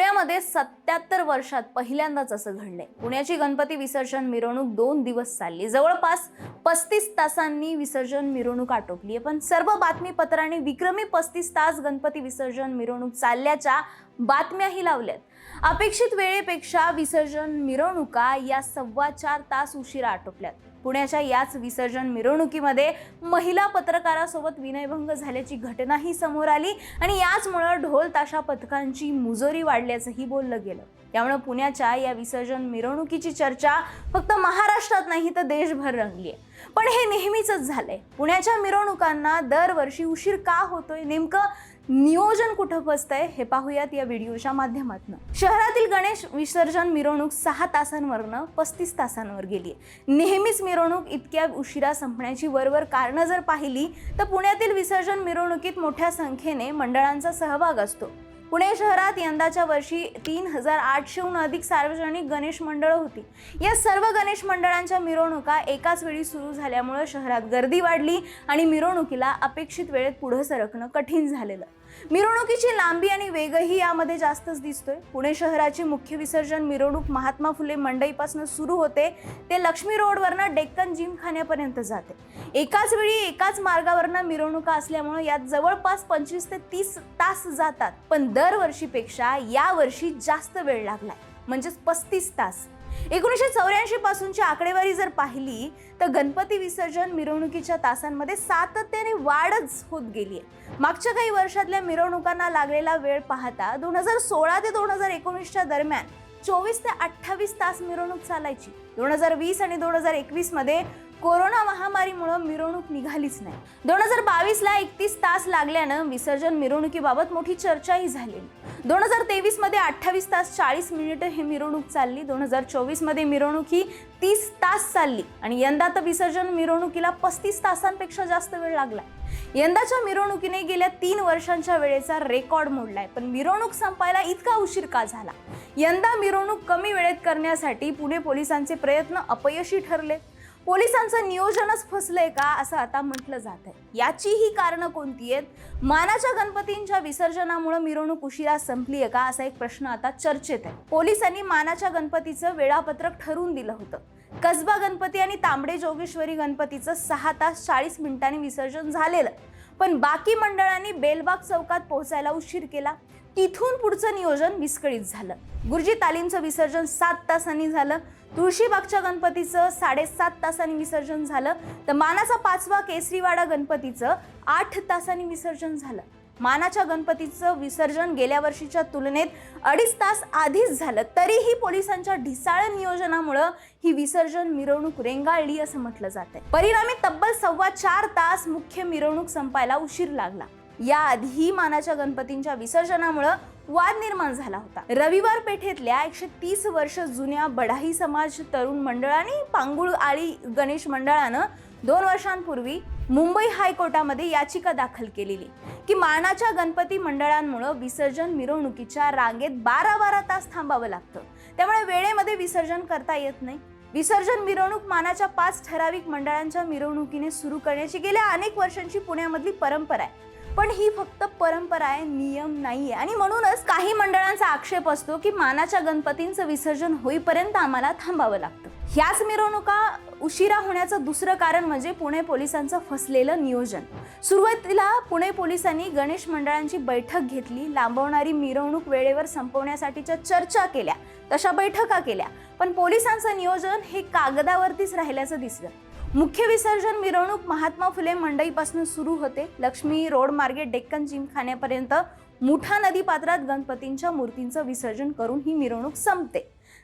पुण्यामध्ये सत्याहत्तर वर्षात पहिल्यांदाच असं घडलंय. पुण्याची गणपती विसर्जन मिरवणूक दोन दिवस चालली. जवळपास पस्तीस तासांनी विसर्जन मिरवणूक आटोपली आहे. पण सर्व बातमीपत्रांनी विक्रमी पस्तीस तास गणपती विसर्जन मिरवणूक चालल्याच्या बातम्याही लावल्यात. अपेक्षित वेळेपेक्षा विसर्जन मिरवणुका या सव्वा चार तास उशिरा आटोपल्यात. पुण्याच्या याच विसर्जन मिरवणुकीमध्ये महिला पत्रकारासोबत विनयभंग झाल्याची घटनाही समोर आली आणि याचमुळं ढोल ताशा पथकांची मुजोरी वाढल्याचंही बोललं गेलं. त्यामुळं पुण्याच्या या विसर्जन मिरवणुकीची चर्चा फक्त महाराष्ट्रात नाही तर देशभर रंगली आहे पण हे नेहमीच झालंय. पुण्याच्या मिरवणुकांना दरवर्षी उशीर का होतोय नेमकं नियोजन कुठं बसतंय हे पाहूयात या व्हिडिओच्या माध्यमातून. शहरातील गणेश विसर्जन मिरवणूक सहा तासांवरनं पस्तीस तासांवर गेली नेहमीच मिरवणूक इतक्या उशिरा संपण्याची वरवर कारणं जर पाहिली तर पुण्यातील विसर्जन मिरवणुकीत मोठ्या संख्येने मंडळांचा सहभाग असतो. पुणे शहरात यंदाच्या वर्षी तीन हजार आठशेहून अधिक सार्वजनिक गणेश मंडळं होती. या सर्व गणेश मंडळांच्या मिरवणुका एकाच वेळी सुरू झाल्यामुळं शहरात गर्दी वाढली आणि मिरवणुकीला अपेक्षित वेळेत पुढं सरकणं कठीण झालेलं. मिरवणुकीची लांबी आणि वेगही यामध्ये जास्तच दिसतोय. पुणे शहराची मुख्य विसर्जन मिरवणूक महात्मा फुले मंडईपासून सुरू होते. ते लक्ष्मी रोडवरनं डेक्कन जिमखान्यापर्यंत जाते. एकाच वेळी एकाच मार्गावरनं मिरवणुका असल्यामुळे यात जवळपास पंचवीस ते तीस तास जातात. पण दरवर्षीपेक्षा यावर्षी जास्त वेळ लागलाय. म्हणजेच पस्तीस तास. एकोणीसशे चौऱ्याऐंशी पासूनची आकडेवारी जर पाहिली तर गणपती विसर्जन मिरवणुकीच्या तासांमध्ये सातत्याने वाढच होत गेली आहे. मागच्या काही वर्षातल्या मिरवणुकांना लागलेला वेळ पाहता दोन हजार सोळा ते दोन हजार एकोणीसच्या दरम्यान चोवीस ते अठ्ठावीस तास मिरवणूक चालायची. दोन हजार वीस आणि दोन हजार एकवीसमध्ये कोरोना महामारीमुळं मिरवणूक निघालीच नाही. दोन हजार बावीसला एकतीस तास लागल्यानं विसर्जन मिरवणुकीबाबत मोठी चर्चाही झाली दोन हजार तेवीसमध्ये अठ्ठावीस तास चाळीस मिनिटं ही मिरवणूक चालली. दोन हजार चोवीसमध्ये मिरवणूक ही तीस तास चालली. आणि यंदा तर विसर्जन मिरवणुकीला पस्तीस तासांपेक्षा जास्त वेळ लागला. यंदाच्या मिरवणुकीने गेल्या तीन वर्षांच्या वेळेचा रेकॉर्ड मोडलाय. पण मिरवणूक संपायला इतका उशीर का झाला? यंदा मिरवणूक कमी वेळेत करण्यासाठी पुणे पोलिसांचे प्रयत्न अपयशी ठरले. पोलिसांचं नियोजनच फसलंय का असं आता म्हटलं जात आहे. याची ही कारणं कोणती आहेत? मानाच्या गणपतींच्या विसर्जनामुळे मिरवणूक उशिरा संपली आहे का? असा एक प्रश्न आता चर्चेत आहे. पोलिसांनी मानाच्या गणपतीचं वेळापत्रक ठरवून दिलं होतं. कसबा गणपती आणि तांबडे जोगेश्वरी गणपतीचं सहा तास चाळीस मिनिटांनी विसर्जन झालेलं. पण बाकी मंडळांनी बेलबाग चौकात पोहोचायला उशीर केला. तिथून पुढचं नियोजन विस्कळीत झालं. गुरुजी तालीमचं विसर्जन सात तासांनी झालं. तुळशीबागच्या गणपतीचं साडेसात तासांनी विसर्जन झालं. तर मानाचा पाचवा केसरीवाडा गणपतीचं आठ तासांनी विसर्जन झालं. मानाच्या गणपतीचं विसर्जन गेल्या वर्षीच्या तुलनेत अडीच तास आधीच झालं. तरीही पोलिसांच्या ढिसाळ नियोजनामुळं ही विसर्जन मिरवणूक रेंगाळली असं म्हटलं जात आहे परिणामी तब्बल सव्वा चार तास मुख्य मिरवणूक संपायला उशीर लागला. याआधी मानाच्या गणपतींच्या विसर्जनामुळं वाद निर्माण झाला होता. रविवार पेठेतल्या एकशे तीस वर्ष जुन्या बढाई समाज तरुण मंडळ आणि पांगुळ आळी गणेश मंडळानं दोन वर्षांपूर्वी मुंबई हायकोर्टामध्ये याचिका दाखल केलेली. की मानाच्या गणपती मंडळांमुळं विसर्जन मिरवणुकीच्या रांगेत बारा बारा तास थांबावं लागतं. त्यामुळे वेळेमध्ये विसर्जन करता येत नाही. विसर्जन मिरवणूक मानाच्या पाच ठराविक मंडळांच्या मिरवणुकीने सुरू करण्याची गेल्या अनेक वर्षांची पुण्यामधली परंपरा आहे. पण ही फक्त परंपरा आहे नियम नाही आहे आणि म्हणूनच काही मंडळांचा आक्षेप असतो की मानाच्या गणपतींचं विसर्जन होईपर्यंत आम्हाला थांबावं लागतं. ह्याच मिरवणुका उशिरा होण्याचं दुसरं कारण म्हणजे पुणे पोलिसांचं फसलेलं नियोजन. सुरुवातीला पुणे पोलिसांनी गणेश मंडळांची बैठक घेतली लांबवणारी मिरवणूक वेळेवर संपवण्यासाठीच्या चर्चा केल्या तशा बैठका केल्या. पण पोलिसांचं नियोजन हे कागदावरतीच राहिल्याचं दिसलं. मुख्य विसर्जन मिरवणूक महात्मा फुले मंडईपासून सुरू होते. लक्ष्मी रोड मार्गे डेक्कन जिमखान्यापर्यंत मुठा नदी पात्रात गणपतींच्या मूर्तींचं विसर्जन करून ही मिरवणूक संपते.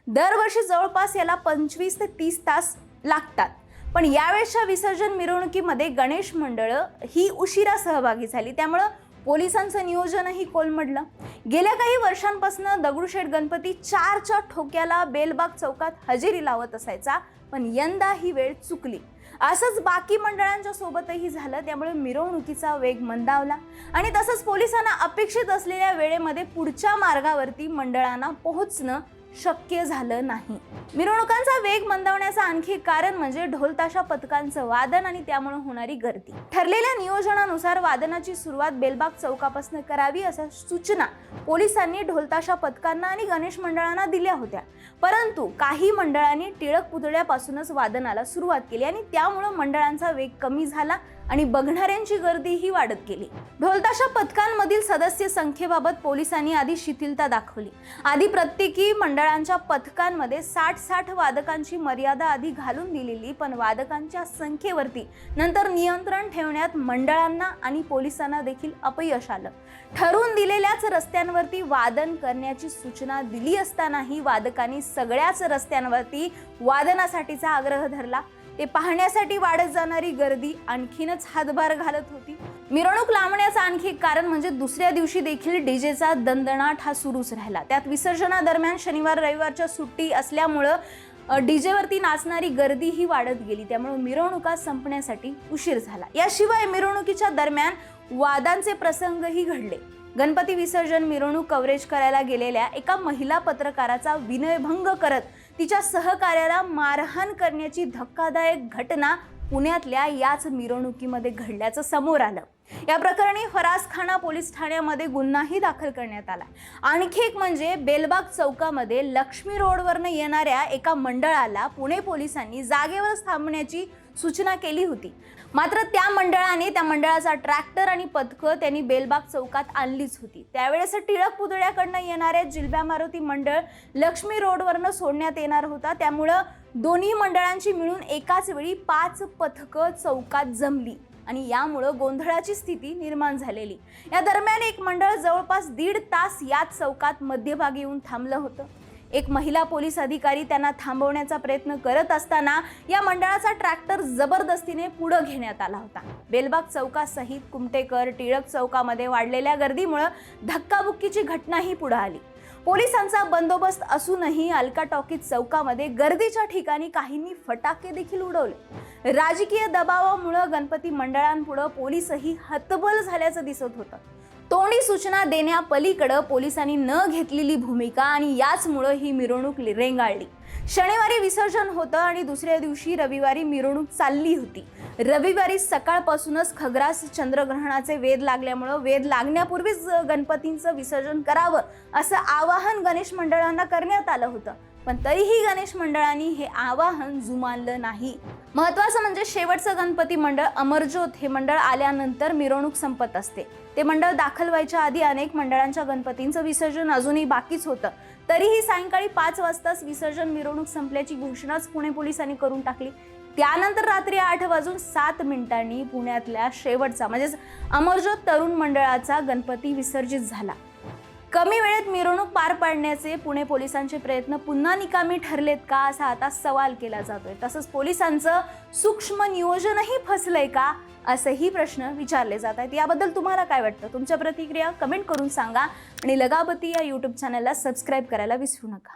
दरवर्षी जवळपास याला पंचवीस ते तीस तास लागतात. पण यावेळच्या विसर्जन मिरवणुकीमध्ये गणेश मंडळं ही उशिरा सहभागी झाली. त्यामुळं पोलिसांचं नियोजनही कोलमडलं. गेल्या काही वर्षांपासून दगडूशेठ गणपती चारच्या ठोक्याला बेलबाग चौकात हजेरी लावत असायचा पण यंदा ही वेळ चुकली. असंच बाकी मंडळांच्या सोबतही झालं. त्यामुळे मिरवणुकीचा वेग मंदावला. आणि तसंच पोलिसांना अपेक्षित असलेल्या वेळेमध्ये पुढच्या मार्गावरती मंडळांना पोहोचणं शक्य झालं नाही. मिरवणुकांचा वेग मंदावण्याचं आणखी कारण म्हणजे ढोलताशा पथकांचं वादन आणि त्यामुळे होणारी गर्दी. ठरलेल्या नियोजनानुसार वादनाची सुरुवात बेलबाग चौकापासून करावी अशा सूचना पोलिसांनी ढोलताशा पथकांना आणि गणेश मंडळांना दिल्या होत्या. परंतु काही मंडळांनी टिळक पुतळ्यापासूनच वादनाला सुरुवात केली आणि त्यामुळं मंडळांचा वेग कमी झाला. आणि बघणाऱ्यांची गर्दीही वाढत गेली. ढोलताशा पथकांमधील सदस्य संख्येबाबत पोलिसांनी आधी शिथिलता दाखवली. आधी प्रत्येकी मंडळांच्या पथकांमध्ये साठ साठ वादकांची मर्यादा आधी घालून दिलेली पण वादकांच्या संख्येवरती नंतर नियंत्रण ठेवण्यात मंडळांना आणि पोलिसांना देखील अपयश आलं. ठरवून दिलेल्याच रस्त्यांवरती वादन करण्याची सूचना दिली असतानाही वादकांनी सगळ्याच रस्त्यांवरती वादनासाठीचा आग्रह धरला. ते पाहण्यासाठी वाढत जाणारी गर्दी आणखीनच हातभार घालत होती. मिरवणूक लांबण्याचं आणखी एक कारण म्हणजे दुसऱ्या दिवशी देखील डीजेचा दणदणाट हा सुरूच राहिला. त्यात विसर्जनादरम्यान शनिवार रविवारच्या सुट्टी असल्यामुळं डीजेवरती नाचणारी गर्दी ही वाढत गेली. त्यामुळे मिरवणुका संपण्यासाठी उशीर झाला. याशिवाय मिरवणुकीच्या दरम्यान वादांचे प्रसंगही घडले. गणपती विसर्जन मिरवणूक कव्हरेज करायला गेलेल्या एका महिला पत्रकाराचा विनयभंग करत तिच्या सहकार्याला मारहाण करण्याची धक्कादायक घटना पुण्यातल्या याच मिरवणुकीमध्ये घडल्याचं समोर आलं. या प्रकरणी फरासखाना पोलीस ठाण्यामध्ये गुन्हाही दाखल करण्यात आला. आणखी एक म्हणजे बेलबाग चौकामध्ये लक्ष्मी रोडवरनं येणाऱ्या एका मंडळाला पुणे पोलिसांनी जागेवर थांबण्याची सूचना केली होती. मात्र त्या मंडळाने त्या मंडळाचा ट्रॅक्टर आणि पथकं त्यांनी बेलबाग चौकात आणलीच होती. त्यावेळेस टिळक पुतळ्याकडनं येणाऱ्या जिल्ब्या मारुती मंडळ लक्ष्मी रोडवरनं सोडण्यात येणार होता. त्यामुळं दोन्ही मंडळांची मिळून एकाच वेळी पाच पथकं चौकात जमली आणि यामुळं गोंधळाची स्थिती निर्माण झालेली. या दरम्यान एक मंडळ जवळपास दीड तास याच चौकात मध्यभागी येऊन थांबलं होतं. एक महिला पोलीस अधिकारी त्यांना थांबवण्याचा प्रयत्न करत असताना या मंडळाचा ट्रॅक्टर जबरदस्तीने पुढं घेण्यात आला होता. बेलबाग चौकासहित कुमटेकर टिळक चौकामध्ये वाढलेल्या गर्दीमुळं धक्काबुक्कीची घटनाही पुढं आली. पोलिसांचा बंदोबस्त असूनही अलका टॉकीज चौकामध्ये गर्दीच्या ठिकाणी काहींनी फटाके देखील उडवले. राजकीय दबावामुळं गणपती मंडळांपुढं पोलीसही हतबल झाल्याचं दिसत होतं. तोंडी सूचना देण्यापलीकडं पोलिसांनी न घेतलेली भूमिका आणि याचमुळं ही मिरवणूक रेंगाळली. शनिवारी विसर्जन होतं आणि दुसऱ्या दिवशी रविवारी मिरवणूक चालली होती. रविवारी सकाळपासूनच खग्रास चंद्रग्रहणाचे वेध लागल्यामुळं वेध लागण्यापूर्वीच गणपतींचं विसर्जन करावं असं आवाहन गणेश मंडळांना करण्यात आलं होतं. पण तरीही गणेश मंडळांनी हे आवाहन जुमानलं नाही. महत्वाचं म्हणजे शेवटचं गणपती मंडळ अमरज्योत हे मंडळ आल्यानंतर मिरवणूक संपत असते. ते मंडळ दाखल व्हायच्या आधी अनेक मंडळांच्या गणपतींचं विसर्जन अजूनही बाकीच होतं. तरीही सायंकाळी पाच वाजताच विसर्जन मिरवणूक संपल्याची घोषणाच पुणे पोलिसांनी करून टाकली. त्यानंतर रात्री आठ वाजून सात मिनिटांनी पुण्यातल्या शेवटचा म्हणजेच अमरज्योत तरुण मंडळाचा गणपती विसर्जित झाला. कमी वेळेत मिरवणूक पार पाडण्याचे पुणे पोलिसांचे प्रयत्न पुन्हा निकामी ठरलेत का असा आता सवाल केला जातोय. तसंच पोलिसांचं सूक्ष्म नियोजनही फसलंय का असेही प्रश्न विचारले जात आहेत. याबद्दल तुम्हाला काय वाटतं? तुमच्या प्रतिक्रिया कमेंट करून सांगा आणि लगाबती या यूट्यूब चॅनलला सबस्क्राईब करायला विसरू नका.